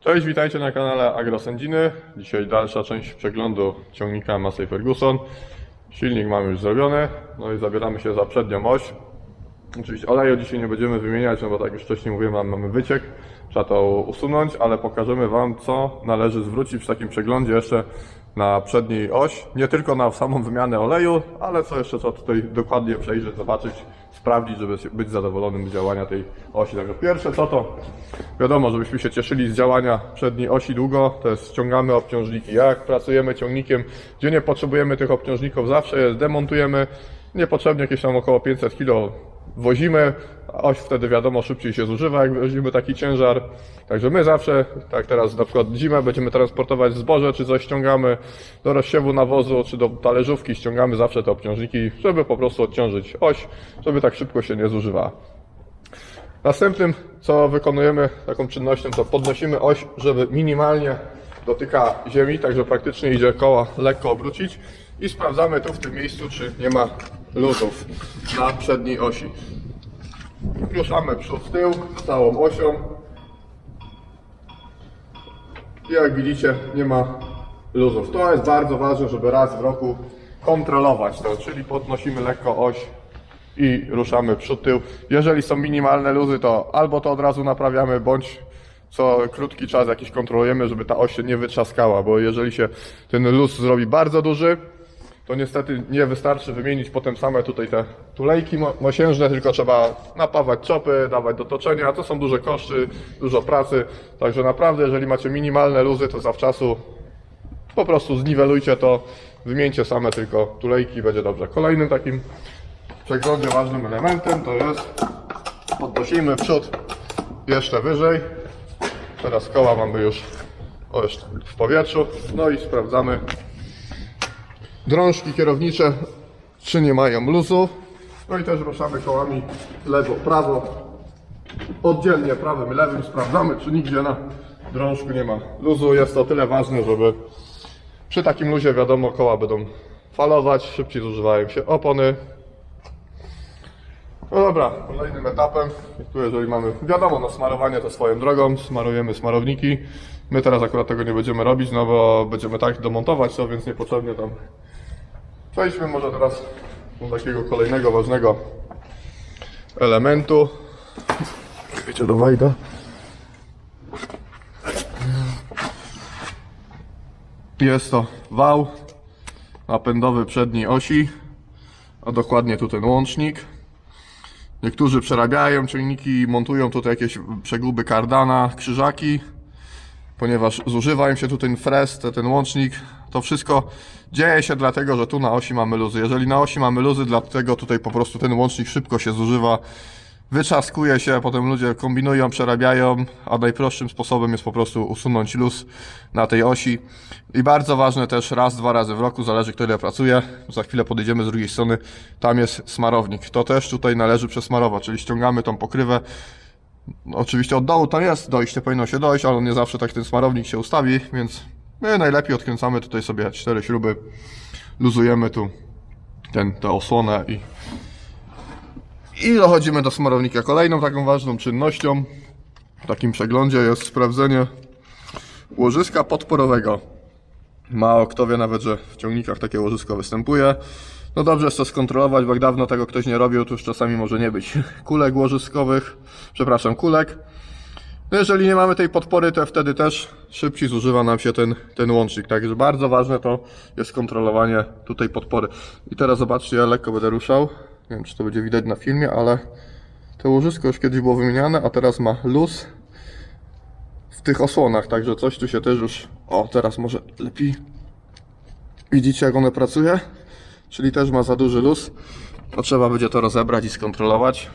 Cześć, witajcie na kanale Agrosędziny. Dzisiaj dalsza część przeglądu ciągnika Massey Ferguson. Silnik mamy już zrobiony, no i zabieramy się za przednią oś. Oczywiście oleju dzisiaj nie będziemy wymieniać, no bo tak już wcześniej mówiłem, mam- mamy wyciek, trzeba to usunąć, ale pokażemy Wam, co należy zwrócić przy takim przeglądzie jeszcze na przedniej oś. Nie tylko na samą wymianę oleju, ale co jeszcze trzeba tutaj dokładnie przejrzeć, zobaczyć, sprawdzić, żeby być zadowolonym z działania tej osi. Także pierwsze co to, wiadomo, żebyśmy się cieszyli z działania przedniej osi długo, to jest ściągamy obciążniki. Jak pracujemy ciągnikiem, gdzie nie potrzebujemy tych obciążników, zawsze je demontujemy, niepotrzebnie jakieś tam około 500 kg wozimy, oś wtedy wiadomo szybciej się zużywa, jak wozimy taki ciężar. Także my zawsze, tak teraz na przykład zimę będziemy transportować zboże, czy coś ściągamy do rozsiewu nawozu, czy do talerzówki, ściągamy zawsze te obciążniki, żeby po prostu odciążyć oś, żeby tak szybko się nie zużywała. Następnym, co wykonujemy taką czynnością, to podnosimy oś, żeby minimalnie dotyka ziemi, także praktycznie idzie koła lekko obrócić i sprawdzamy tu w tym miejscu, czy nie ma luzów na przedniej osi. Ruszamy przód, tył, całą osią. I jak widzicie, nie ma luzów. To jest bardzo ważne, żeby raz w roku kontrolować to, czyli podnosimy lekko oś i ruszamy przód, tył. Jeżeli są minimalne luzy, to albo to od razu naprawiamy, bądź co krótki czas jakiś kontrolujemy, żeby ta oś się nie wytrzaskała, bo jeżeli się ten luz zrobi bardzo duży, to niestety nie wystarczy wymienić potem same tutaj te tulejki mo- mosiężne, tylko trzeba napawać czopy, dawać do toczenia, to są duże koszty, dużo pracy, także naprawdę jeżeli macie minimalne luzy, to zawczasu po prostu zniwelujcie to, wymieńcie same tylko tulejki, będzie dobrze. Kolejnym takim przeglądzie ważnym elementem to jest podnosimy przód jeszcze wyżej. Teraz koła mamy już w powietrzu. No i sprawdzamy drążki kierownicze, czy nie mają luzu. No i też ruszamy kołami lewo, prawo. Oddzielnie prawym lewym sprawdzamy, czy nigdzie na drążku nie ma luzu. Jest to tyle ważne, żeby przy takim luzie wiadomo koła będą falować, szybciej zużywają się opony. No dobra, kolejnym etapem, tu jeżeli mamy, wiadomo, no smarowanie to swoją drogą, smarujemy smarowniki. My teraz akurat tego nie będziemy robić, no bo będziemy tak domontować to, więc niepotrzebnie tam. Przejdźmy może teraz do takiego kolejnego ważnego elementu. Wiecie, do wajda. Jest to wał napędowy przedniej osi, a dokładnie tu ten łącznik. Niektórzy przerabiają ciągniki montują tutaj jakieś przeguby kardana, krzyżaki, ponieważ zużywa im się tu ten fres, te- ten łącznik. To wszystko dzieje się dlatego, że tu na osi mamy luzy. Jeżeli na osi mamy luzy, dlatego tutaj po prostu ten łącznik szybko się zużywa, wyczaskuje się, potem ludzie kombinują, przerabiają, a najprostszym sposobem jest po prostu usunąć luz na tej osi. I bardzo ważne też raz, dwa razy w roku, zależy kto ile pracuje. Za chwilę podejdziemy z drugiej strony, tam jest smarownik. To też tutaj należy przesmarować, czyli ściągamy tą pokrywę. Oczywiście od dołu tam jest dojście, powinno się dojść, ale nie zawsze tak ten smarownik się ustawi, więc my najlepiej odkręcamy tutaj sobie cztery śruby, luzujemy tu ten, tę osłonę i i dochodzimy do smarownika. Kolejną taką ważną czynnością w takim przeglądzie jest sprawdzenie łożyska podporowego. Mało kto wie nawet, że w ciągnikach takie łożysko występuje. No dobrze jest to skontrolować, bo jak dawno tego ktoś nie robił, to już czasami może nie być kulek łożyskowych, przepraszam, kulek. No jeżeli nie mamy tej podpory, to wtedy też szybciej zużywa nam się ten, ten łącznik. Także bardzo ważne to jest kontrolowanie tutaj podpory. I teraz zobaczcie, ja lekko będę ruszał. Nie wiem, czy to będzie widać na filmie, ale to łożysko już kiedyś było wymieniane, a teraz ma luz w tych osłonach. Także coś tu się też już... O, teraz może lepiej. Widzicie, jak one pracuje? Czyli też ma za duży luz. To trzeba będzie to rozebrać i skontrolować.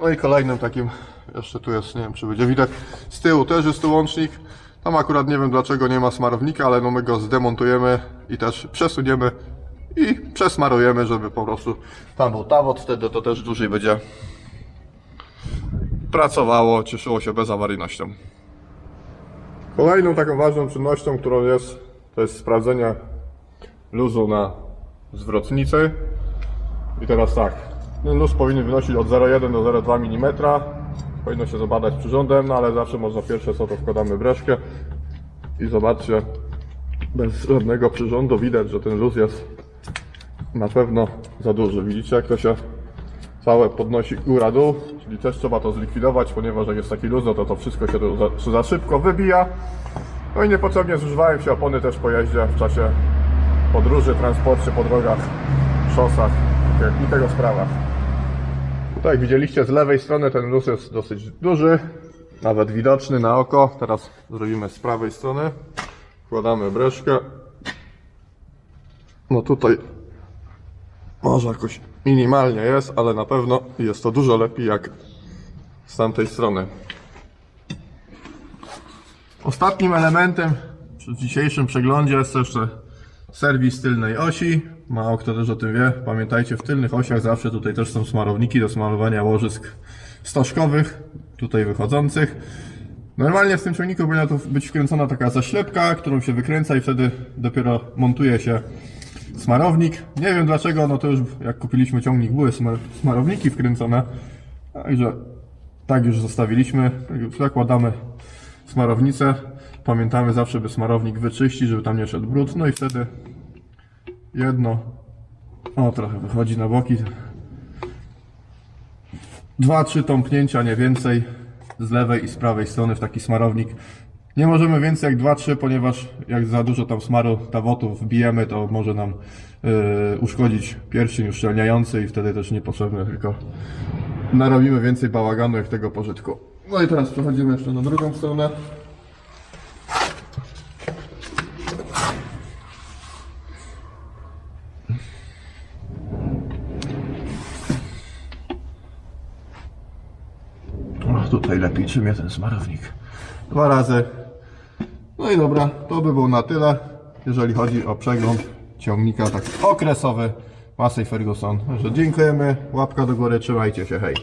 No i kolejnym takim, jeszcze tu jest, nie wiem czy będzie widać, z tyłu też jest tu łącznik. Tam akurat nie wiem dlaczego nie ma smarownika, ale no my go zdemontujemy i też przesuniemy i przesmarujemy, żeby po prostu tam był tawot, wtedy to też dłużej będzie pracowało, cieszyło się bezawaryjnością. Kolejną taką ważną czynnością, którą jest, to jest sprawdzenie luzu na zwrotnicy. I teraz tak, luz powinien wynosić od 0,1 do 0,2 mm. Powinno się zabadać przyrządem, no ale zawsze można pierwsze co to wkładamy breszkę i zobaczcie, bez żadnego przyrządu widać, że ten luz jest na pewno za duży. Widzicie jak to się całe podnosi góra-dół, czyli też trzeba to zlikwidować, ponieważ jak jest taki luz, no to to wszystko się za, za szybko wybija. No i niepotrzebnie zużywają się opony też po jeździe w czasie podróży, transporcie po drogach, szosach i tego sprawach. Tutaj jak widzieliście z lewej strony ten luz jest dosyć duży, nawet widoczny na oko. Teraz zrobimy z prawej strony. Wkładamy breszkę. No tutaj może jakoś minimalnie jest, ale na pewno jest to dużo lepiej jak z tamtej strony. Ostatnim elementem przy dzisiejszym przeglądzie jest jeszcze serwis tylnej osi. Mało kto też o tym wie. Pamiętajcie, w tylnych osiach zawsze tutaj też są smarowniki do smarowania łożysk stożkowych, tutaj wychodzących. Normalnie w tym ciągniku powinna tu być wkręcona taka zaślepka, którą się wykręca i wtedy dopiero montuje się smarownik. Nie wiem dlaczego, no to już jak kupiliśmy ciągnik były smar smarowniki wkręcone. Także tak już zostawiliśmy. Zakładamy smarownicę. Pamiętamy zawsze, by smarownik wyczyścić, żeby tam nie szedł brud. No i wtedy jedno, o trochę wychodzi na boki. Dwa, trzy tąpnięcia, nie więcej z lewej i z prawej strony w taki smarownik. Nie możemy więcej jak 2-3, ponieważ jak za dużo tam smaru tawotu wbijemy, to może nam yy, uszkodzić pierścień uszczelniający i wtedy też niepotrzebne, tylko narobimy więcej bałaganu jak tego pożytku. No i teraz przechodzimy jeszcze na drugą stronę. O, tutaj lepiej trzymie ten smarownik. Dwa razy. No i dobra, to by było na tyle, jeżeli chodzi o przegląd ciągnika tak okresowy Massey Ferguson. Także dziękujemy, łapka do góry, trzymajcie się, hej.